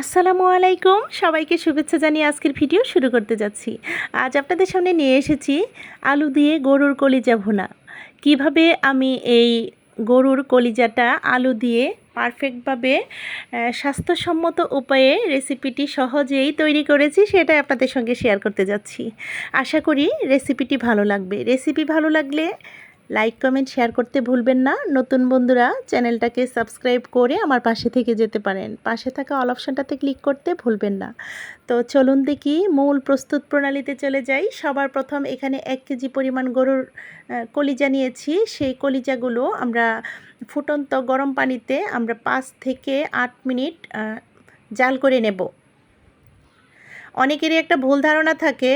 আসসালামু আলাইকুম। সবাইকে শুভেচ্ছা জানিয়ে আজকের ভিডিও শুরু করতে যাচ্ছি। আজ আপনাদের সামনে নিয়ে এসেছি আলু দিয়ে গরুর কলিজা ভুনা। কীভাবে আমি এই গরুর কলিজাটা আলু দিয়ে পারফেক্টভাবে স্বাস্থ্যসম্মত উপায়ে রেসিপিটি সহজেই তৈরি করেছি সেটা আপনাদের সঙ্গে শেয়ার করতে যাচ্ছি। আশা করি রেসিপিটি ভালো লাগবে। রেসিপি ভালো লাগলে লাইক কমেন্ট শেয়ার করতে ভুলবেন না। নতুন বন্ধুরা, চ্যানেলটাকে সাবস্ক্রাইব করে আমার পাশে থেকে যেতে পারেন। পাশে থাকা অল অপশানটাতে ক্লিক করতে ভুলবেন না। তো চলুন দেখি, মূল প্রস্তুত প্রণালীতে চলে যাই। সবার প্রথম এখানে এক কেজি পরিমাণ গরুর কলিজা নিয়েছি। সেই কলিজাগুলো আমরা ফুটন্ত গরম পানিতে আমরা পাঁচ থেকে আট মিনিট জাল করে নেব। অনেকেরই একটা ভুল ধারণা থাকে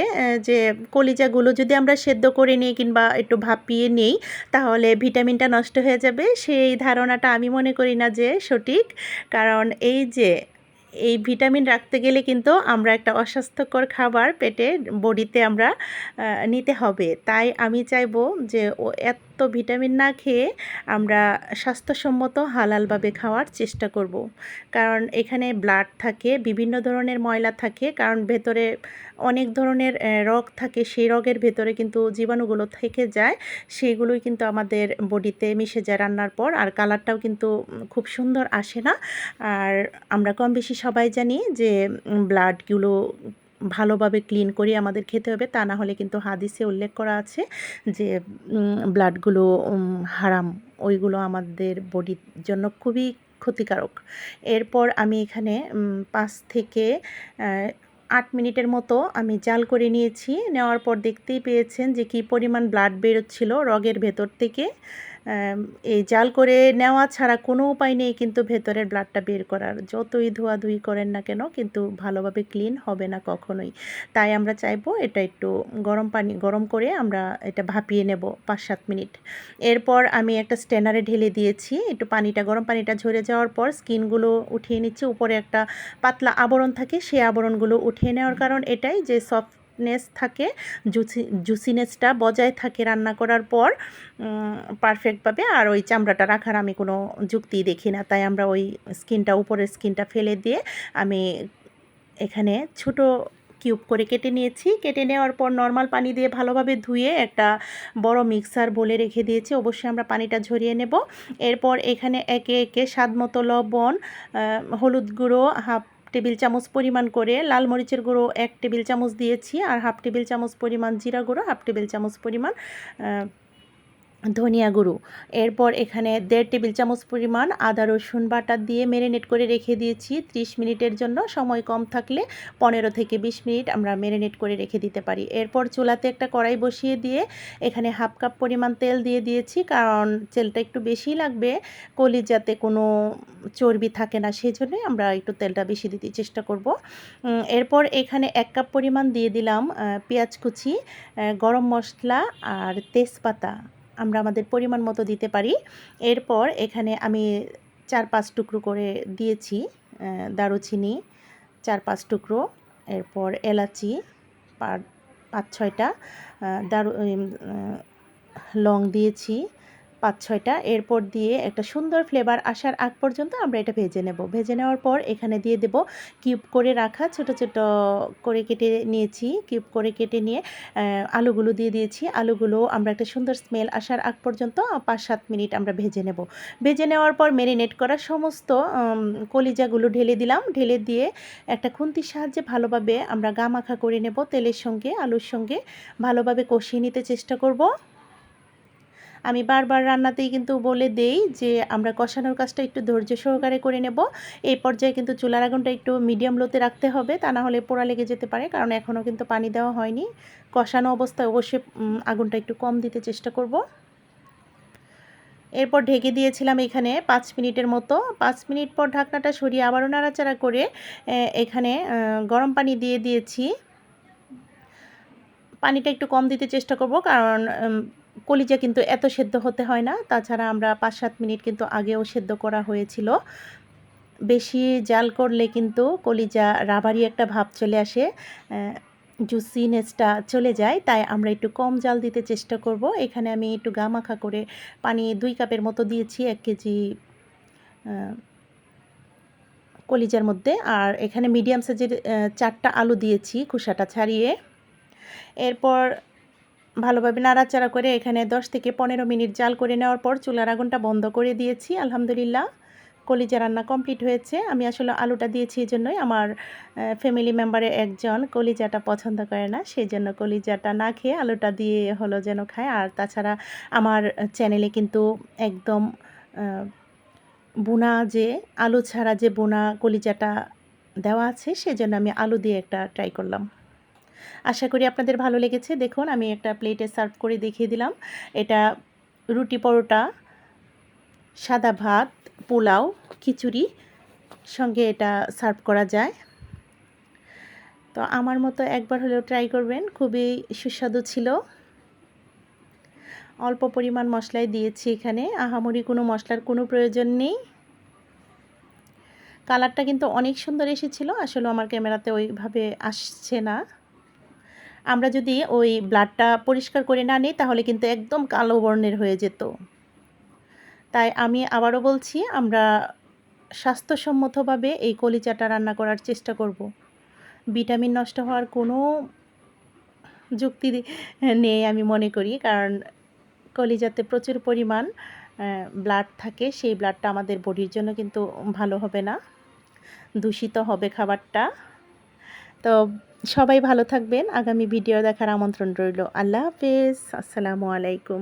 যে কলিজাগুলো যদি আমরা সেদ্ধ করে নিই কিংবা একটু ভাপিয়ে নিই, তাহলে ভিটামিনটা নষ্ট হয়ে যাবে। সেই ধারণাটা আমি মনে করি না যে সঠিক। কারণ এই যে, এই ভিটামিন রাখতে গেলে কিন্তু আমরা একটা অস্বাস্থ্যকর খাবার পেটে, বডিতে আমরা নিতে হবে। তাই আমি চাইব যে ও এত ভিটামিন না খেয়ে আমরা স্বাস্থ্যসম্মত হালালভাবে খাওয়ার চেষ্টা করব। কারণ এখানে ব্লাড থাকে, বিভিন্ন ধরনের ময়লা থাকে, কারণ ভেতরে অনেক ধরনের রগ থাকে, সেই রগের ভেতরে কিন্তু জীবাণুগুলো থেকে যায় সেইগুলোই কিন্তু আমাদের বডিতে মিশে যায় রান্নার পর, আর কালারটাও কিন্তু খুব সুন্দর আসে না। আর আমরা কম বেশি সবাই জানি যে ব্লাডগুলো ভালোভাবে ক্লিন করে আমাদের খেতে হবে। তা না হলে কিন্তু হাদিসে উল্লেখ করা আছে যে ব্লাডগুলো হারাম, ওইগুলো আমাদের বডির জন্য খুবই ক্ষতিকারক। এরপর আমি এখানে পাঁচ থেকে আট মিনিটের মতো আমি জাল করে নিয়েছি। নেওয়ার পর দেখতেই পেয়েছেন যে কি পরিমাণ ব্লাড বেরোচ্ছিল রগের ভেতর থেকে। এই জাল করে নেওয়া ছাড়া কোনো উপায় নেই কিন্তু ভেতরের ব্লাডটা বের করার। যতই ধোয়াধুয়ি করেন না কেন কিন্তু ভালোভাবে ক্লিন হবে না কখনোই। তাই আমরা চাইব এটা একটু গরম পানি, গরম করে আমরা এটা ভাপিয়ে নেব পাঁচ সাত মিনিট। এরপর আমি একটা স্ট্যানারে ঢেলে দিয়েছি। একটু পানিটা, গরম পানিটা ঝরে যাওয়ার পর স্কিনগুলো উঠিয়ে নিচ্ছি। উপরে একটা পাতলা আবরণ থাকে, সেই আবরণগুলো উঠিয়ে নেওয়ার কারণ এটাই যে সফটনেস থাকে জুসি জুসিনেসটা বজায় থাকে রান্না করার পর পারফেক্টভাবে আর ওই চামড়াটা রাখার আমি কোনো যুক্তি দেখি না। তাই আমরা ওই স্কিনটা উপরের স্কিনটা ফেলে দিয়ে আমি এখানে ছোট কিউব করে কেটে নিয়েছি। কেটে নেওয়ার পর নর্মাল পানি দিয়ে ভালোভাবে ধুয়ে একটা বড় মিক্সার বলে রেখে দিয়েছি। অবশ্যই আমরা পানিটা ঝরিয়ে নেব। এরপর এখানে একে একে স্বাদ মতো লবণ হলুদ গুঁড়ো, হাফ টেবিল চামচ পরিমাণ করে লাল মরিচের গুঁড়ো এক টেবিল চামচ দিয়েছি আর হাফ টেবিল চামচ পরিমাণ জিরা গুঁড়ো, হাফ টেবিল চামচ পরিমাণ ধনিয়া গুঁড়ো। এরপর এখানে দেড় টেবিল চামচ পরিমাণ আদা, রসুন বাটা দিয়ে মেরিনেট করে রেখে দিয়েছি। 30 মিনিটের জন্য সময় কম থাকলে পনেরো থেকে বিশ মিনিট আমরা মেরিনেট করে রেখে দিতে পারি। এরপর চুলাতে একটা কড়াই বসিয়ে দিয়ে এখানে হাফ কাপ পরিমাণ তেল দিয়ে দিয়েছি, কারণ তেলটা একটু বেশি লাগবে। কলি যাতে কোনো চর্বি থাকে না সেই জন্যই আমরা একটু তেলটা বেশি দিতে চেষ্টা করব। এরপর এখানে এক কাপ পরিমাণ দিয়ে দিলাম পেঁয়াজ কুচি গরম মশলা আর তেজপাতা। আমরা আমাদের পরিমাণ মতো দিতে পারি। এরপর এখানে আমি চার পাঁচ টুকরো করে দিয়েছি দারুচিনি, চার পাঁচ টুকরো, এরপর এলাচি, পাঁচ ছয়টা দারু লং দিয়েছি। পাঁচ ছয়টা এরপর দিয়ে একটা সুন্দর ফ্লেভার আসার আগ পর্যন্ত আমরা এটা ভেজে নেব। ভেজে নেওয়ার পর এখানে দিয়ে দেব কিউব করে রাখা ছোট ছোট করে কেটে নিয়েছি। কিউব করে কেটে নিয়ে আলুগুলো দিয়ে দিয়েছি। আলুগুলো আমরা একটা সুন্দর স্মেল আসার আগ পর্যন্ত পাঁচ সাত মিনিট আমরা ভেজে নেব। ভেজে নেওয়ার পর মেরিনেট করা সমস্ত কলিজাগুলো ঢেলে দিলাম। ঢেলে দিয়ে একটা খুন্তির সাহায্যে ভালোভাবে আমরা গা মাখা করে নেব তেলের সঙ্গে, আলুর সঙ্গে। ভালোভাবে কষিয়ে নিতে চেষ্টা করব। আমি বারবার রান্নাতেই কিন্তু বলে দেই যে, আমরা কষানোর কাজটা একটু ধৈর্য সহকারে করে নেব। এই পর্যায়ে কিন্তু চুলার আগুনটা একটু মিডিয়াম লোতে রাখতে হবে। তা না হলে পোড়া লেগে যেতে পারে, কারণ এখনও কিন্তু পানি দেওয়া হয়নি। কষানো অবস্থায় অবশ্যই আগুনটা একটু কম দিতে চেষ্টা করব। এরপর ঢেকে দিয়েছিলাম এখানে পাঁচ মিনিটের মতো। পাঁচ মিনিট পর ঢাকনাটা সরিয়ে আবারও নাড়াচাড়া করে এখানে গরম পানি দিয়ে দিয়েছি। পানিটা একটু কম দিতে চেষ্টা করব, কারণ কলিজা কিন্তু এত সেদ্ধ হতে হয় না। তাছাড়া আমরা পাঁচ সাত মিনিট কিন্তু আগেও সেদ্ধ করা হয়েছিল। বেশি জাল করলে কিন্তু কলিজা রাবারি একটা ভাব চলে আসে জুসিনেসটা চলে যায়। তাই আমরা একটু কম জাল দিতে চেষ্টা করব। এখানে আমি একটু গা মাখা করে পানি দুই কাপের মতো দিয়েছি, এক কেজি কলিজার মধ্যে। আর এখানে মিডিয়াম সাইজের চারটা আলু দিয়েছি খোসাটা ছাড়িয়ে। এরপর ভালোভাবে নাড়াচাড়া করে এখানে 10 থেকে পনেরো মিনিট জাল করে নেওয়ার পর চুলার আগুনটা বন্ধ করে দিয়েছি, আলহামদুলিল্লাহ। কলিজা রান্না কমপ্লিট হয়েছে। আমি আসলে আলুটা দিয়েছি এই জন্যই আমার ফ্যামিলি মেম্বারে একজন কলিজাটা পছন্দ করে না সেই জন্য কলিজাটা না খেয়ে আলুটা দিয়ে হলো যেন খায়। আর তাছাড়া আমার চ্যানেলে কিন্তু একদম বোনা যে, আলু ছাড়া যে বোনা কলিজাটা দেওয়া আছে, সেজন্য আমি আলু দিয়ে একটা ট্রাই করলাম। আশা করি আপনাদের ভালো লেগেছে। দেখুন, আমি একটা প্লেটে সার্ভ করে দেখিয়ে দিলাম। এটা রুটি পরোটা, সাদা ভাত, পোলাও, খিচুড়ি সঙ্গে এটা সার্ভ করা যায়। তো আমার মতো একবার হলেও ট্রাই করবেন। খুবই সুস্বাদু ছিল। অল্প পরিমাণ মশলাই দিয়েছি এখানে। আহামরি কোনো মশলার কোনো প্রয়োজন নেই। কালারটা কিন্তু অনেক সুন্দর এসেছিল। আসলে আমার ক্যামেরাতে ওইভাবে আসছে না। আমরা যদি ওই ব্লাডটা পরিষ্কার করে না নিই, তাহলে কিন্তু একদম কালো বর্ণের হয়ে যেত। তাই আমি আবারও বলছি, আমরা স্বাস্থ্যসম্মতভাবে এই কলিচাটা রান্না করার চেষ্টা করব। ভিটামিন নষ্ট হওয়ার কোনো যুক্তি নেই আমি মনে করি, কারণ কলিজাতে প্রচুর পরিমাণ ব্লাড থাকে, সেই ব্লাডটা আমাদের বডির জন্য কিন্তু ভালো হবে না। দূষিত হবে খাবারটা। তো সবাই ভালো থাকবেন। আগামী ভিডিও দেখার আমন্ত্রণ রইল। আল্লাহ হাফেজ। আসসালামু আলাইকুম।